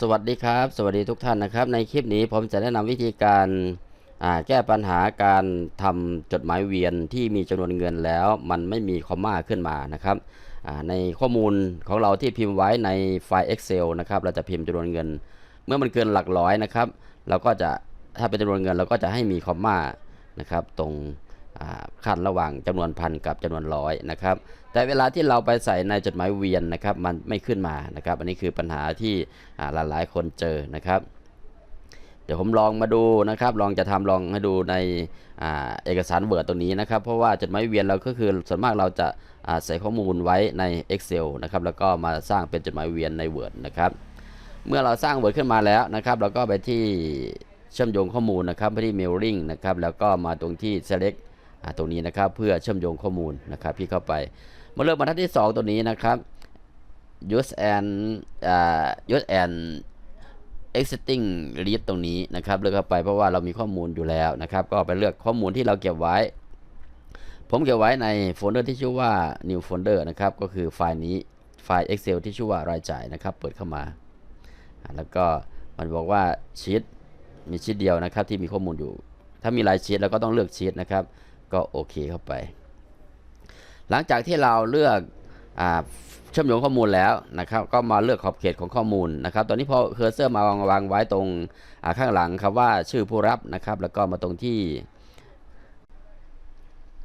สวัสดีครับ สวัสดีทุกท่านนะครับ ในคลิปนี้ผมจะแนะนำวิธีการแก้ปัญหาการทำจดหมายเวียนที่มีจำนวนเงินแล้ว มันไม่มีคอมมาขึ้นมานะครับในข้อมูลของเราที่พิมพ์ไว้ในไฟล์ Excel นะครับเราจะพิมพ์จำนวนเงิน เมื่อมันเกินหลักร้อยนะครับ เราก็จะถ้าเป็นจำนวนเงินเราก็จะให้มีคอมมานะครับตรง ขั้นระหว่างจำนวนพันกับจำนวนร้อยนะครับ แต่เวลาที่เราไปใส่ในจดหมายเวียนนะครับ มันไม่ขึ้นมานะครับ อันนี้คือปัญหาที่อ่าหลายคนเจอนะครับ เดี๋ยวผมลองมาดูนะครับ ลองจะทำลองให้ดูในอเอกสาร Word ตัวนี้นะครับ เพราะว่าจดหมายเวียนเราก็คือส่วนมากเราจะาใส่ข้อมูลไว้ใน Excel นะครับ แล้วก็มาสร้างเป็นจดหมายเวียนใน Word นะครับ เมื่อเราสร้าง Word ขึ้นมาแล้วนะครับ เราก็ไปที่เชื่อมโยงข้อมูลนะครับไปที่ mailing นะครับ แล้วก็มาตรงที่ select อ่า ตรงนี้นะครับเพื่อเชื่อมโยงข้อมูลนะครับพี่เข้าไปมาเลือกบรรทัดที่ 2 ตัวนี้นะครับ use and อ่า use and existing list ตรงนี้นะครับเลือกเข้าไปเพราะว่าเรามีข้อมูลอยู่แล้วนะครับ ก็ไปเลือกข้อมูลที่เราเก็บไว้ ผมเก็บไว้ในโฟลเดอร์ที่ชื่อว่า new folder นะครับก็คือไฟล์นี้ไฟล์ excel ที่ชื่อว่ารายจ่ายนะครับ เปิดเข้ามา แล้วก็มันบอกว่าชีตมีชีตเดียวนะครับที่มีข้อมูลอยู่ ถ้ามีหลายชีตเราก็ต้องเลือกชีตนะครับ ก็โอเคเข้าไป หลังจากที่เราเลือกอเชื่อมโยงข้อมูลแล้วนะครับ ก็มาเลือกขอบเขตของข้อมูลนะครับ ตอนนี้พอเคอร์เซอร์มาวางวางไว้ตรงข้างหลังคำว่าชื่อผู้รับนะครับ แล้วก็มาตรงที่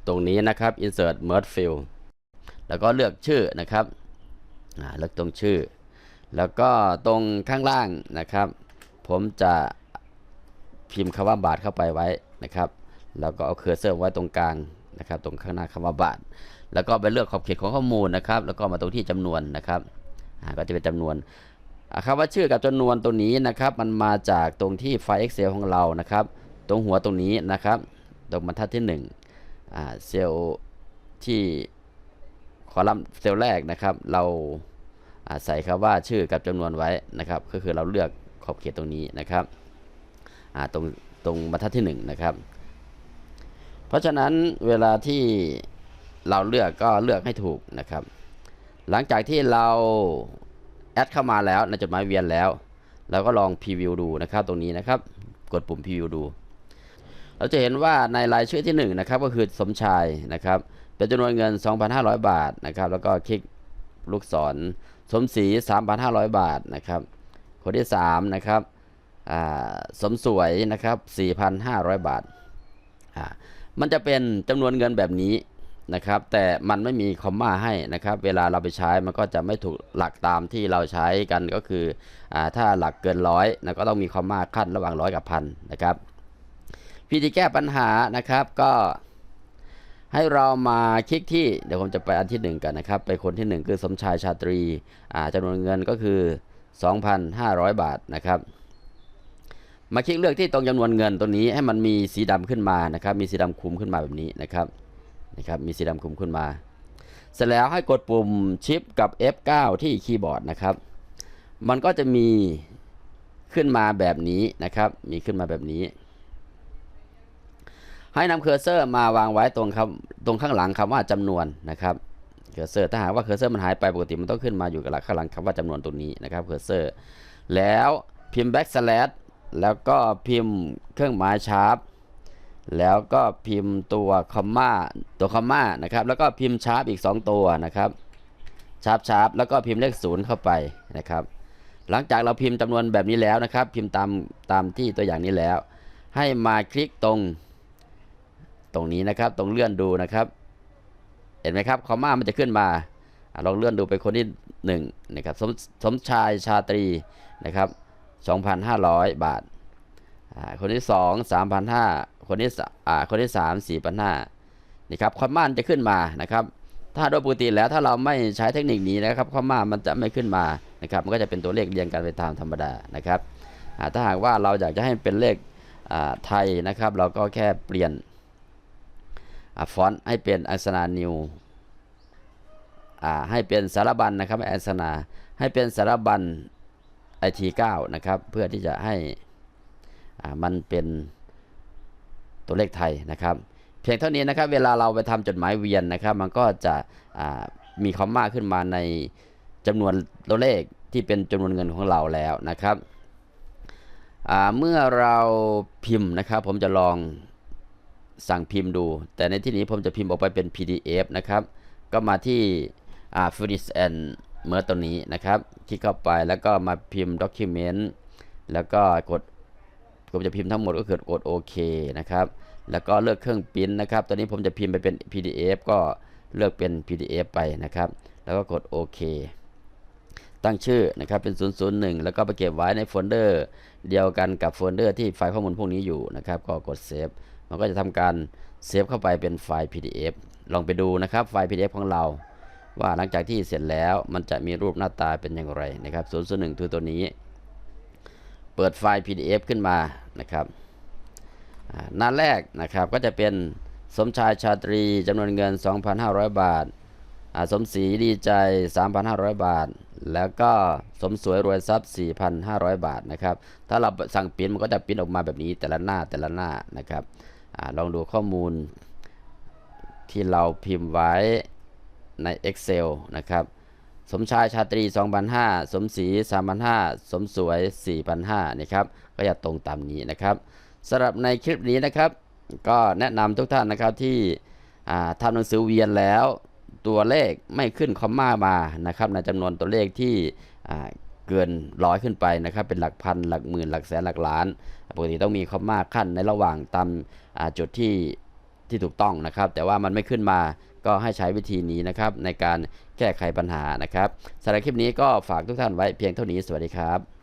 ตรงนี้นะครับ insert merge field แล้วก็เลือกชื่อนะครับเลือกตรงชื่อ แล้วก็ตรงข้างล่างนะครับ ผมจะพิมพ์คำว่าบาทเข้าไปไว้นะครับ แล้วก็เอาเคอร์เซอร์ไว้ตรงกลางนะครับ ตรงข้างหน้าคำว่าบาท แล้วก็ไปเลือกขอบเขตของข้อมูลนะครับ แล้วก็มาตรงที่จำนวนนะครับก็จะเป็นจำนวนคำว่าชื่อกับจำนวนตรงนี้นะครับ มันมาจากตรงที่ไฟล์ Excel ของเรานะครับ ตรงหัวตรงนี้นะครับ ตรงบรรทัดที่1อ่าเซลล์ที่คอลัมน์เซลล์แรกนะครับ เราใส่คำว่าชื่อกับจำนวนไว้นะครับ ก็คือเราเลือกขอบเขตตรงนี้นะครับตรงตรงบรรทัดที่1นะครับ เพราะฉะนั้นเวลาที่เราเลือกก็เลือกให้ถูกนะครับ หลังจากที่เราแอดเข้ามาแล้วในจดหมายเวียนแล้วเราก็ลองพรีวิวดูนะครับตรงนี้นะครับ กดปุ่มพรีวิวดู เราจะเห็นว่าในรายชื่อที่1นะครับก็คือสมชายนะครับเป็นจำนวนเงิน 2,500 บาทนะครับ แล้วก็คลิกลูกศรสมศรี3,500 บาทนะครับ คนที่3นะครับสมสวยนะครับ 4,500 บาทอ่า มันจะเป็นจำนวนเงินแบบนี้นะครับ แต่มันไม่มีคอมมาให้นะครับ เวลาเราไปใช้มันก็จะไม่ถูกหลักตามที่เราใช้กันก็คืออถ้าหลักเกินร้อยนะก็ต้องมีคอมมาขั้นระหว่างร้อยกับพันนะครับวิธีแก้ปัญหานะครับก็ให้เรามาคลิกที่เดี๋ยวผมจะไปอันที่หนึ่งกันนะครับ ไปคนที่หนึ่งคือสมชายชาตรีอ่าจำนวนเงินก็คือ 2,500 บาทนะครับ มาคลิกเลือกที่ตรงจำนวนเงินตัวนี้ให้มันมีสีดำขึ้นมานะครับ มีสีดำคลุมขึ้นมาแบบนี้นะครับนะครับ มีสีดำคลุมขึ้นมา เสร็จแล้วให้กดปุ่มชิปกับ F9 ที่คีย์บอร์ดนะครับ มันก็จะมีขึ้นมาแบบนี้นะครับ มีขึ้นมาแบบนี้ ให้นำเคอร์เซอร์มาวางไว้ตรงคำตรงข้างหลังคำว่าจำนวนนะครับเคอร์เซอร์ถ้าหากว่าเคอร์เซอร์มันหายไปปกติมันต้องขึ้นมาอยู่กับหลักข้างหลังคำว่าจำนวนตรงนี้นะครับเคอร์เซอร์แล้วพิมพ์ backslash แล้วก็พิมพ์เครื่องหมายชาร์ปแล้วก็พิมพ์ตัวคอมมาตัวคอมมานะครับ แล้วก็พิมพ์ชาร์ปอีก 2 ตัวนะครับชาร์ปชาร์ปแล้วก็พิมพ์เลขศูนย์เข้าไปนะครับ หลังจากเราพิมพ์จำนวนแบบนี้แล้วนะครับ พิมพ์ตามตามที่ตัวอย่างนี้แล้ว ให้มาคลิกตรง ตรงนี้นะครับ ตรงเลื่อนดูนะครับ เห็นไหมครับคอมมามันจะขึ้นมาลองเลื่อนดูไปคนที่1นะครับสมสมชายชาตรีนะครับ 2,500 บาท คนที่ 2 3,500คนที่สอ่าคนที่ 3 4,500นี่ครับความม่านจะขึ้นมานะครับ ถ้าโดยปกติแล้วถ้าเราไม่ใช้เทคนิคนี้นะครับความม่านมันจะไม่ขึ้นมานะครับมันก็จะเป็นตัวเลขเรียงกันไปตามธรรมดานะครับถ้าหากว่าเราอยากจะให้เป็นเลขไทยนะครับ เราก็แค่เปลี่ยนอฟอนต์ให้เป็นอักษรานิวให้เป็นสารบัญนะครับอักษราให้เป็นสารบัญ ไอทีเก้านะครับ เพื่อที่จะให้มันเป็นตัวเลขไทยนะครับ เพียงเท่านี้นะครับ เวลาเราไปทำจดหมายเวียนนะครับ มันก็จะมีคอมมาขึ้นมาในจำนวนตัวเลขที่เป็นจำนวนเงินของเราแล้วนะครับเมื่อเราพิมพ์นะครับ ผมจะลองสั่งพิมพ์ดู แต่ในที่นี้ผมจะพิมพ์ออกไปเป็น PDF นะครับ ก็มาที่อ่า finish and เมื่อตัวนี้นะครับ คลิกเข้าไปแล้วก็มาพิมพ์ document แล้วก็กดผมจะพิมพ์ทั้งหมดก็คือกดโอเคนะครับ แล้วก็เลือกเครื่องปริ้นนะครับ ตอนนี้ผมจะพิมพ์ไปเป็น PDF ก็เลือกเป็น PDF ไปนะครับ แล้วก็กดโอเคตั้งชื่อนะครับเป็น 001 แล้วก็ไปเก็บไว้ในโฟลเดอร์ เดียวกันกับโฟลเดอร์ที่ไฟล์ข้อมูลพวกนี้อยู่นะครับ ก็กดเซฟมันก็จะทำการเซฟเข้าไปเป็นไฟล์ PDF ลองไปดูนะครับไฟล์ PDF ของเรา ว่าหลังจากที่เสร็จแล้วมันจะมีรูปหน้าตาเป็นอย่างไรนะครับ001คือตัวนี้ เปิดไฟล์ PDF ขึ้นมานะครับหน้าแรกนะครับก็จะเป็นสมชายชาตรีจำนวนเงิน 2,500 บาทอ่าสมศรีดีใจ 3,500 บาท แล้วก็สมสวยรวยทรัพย์ 4,500 บาทนะครับ ถ้าเราสั่งปิ้นมันก็จะปิ้นออกมาแบบนี้แต่ละหน้าแต่ละหน้านะครับอลองดูข้อมูลที่เราพิมพ์ไว้ ใน Excel นะครับ สมชายชาตรี 2,500 สมศรี3,500 สมสวย 4,500นะครับ ก็จะตรงตามนี้นะครับสำหรับในคลิปนี้นะครับ ก็แนะนำทุกท่านนะครับที่ทำหนังสือเวียนแล้วตัวเลขไม่ขึ้นคอมมามานะครับในจำนวนตัวเลขที่เกินร้อยขึ้นไปนะครับ เป็นหลักพันหลักหมื่นหลักแสนหลักล้าน ปกติต้องมีคอมมาขั้นในระหว่างตามจุดที่ ที่ถูกต้องนะครับ แต่ว่ามันไม่ขึ้นมาก็ให้ใช้วิธีนี้นะครับในการแก้ไขปัญหานะครับสำหรับคลิปนี้ก็ฝากทุกท่านไว้เพียงเท่านี้สวัสดีครับ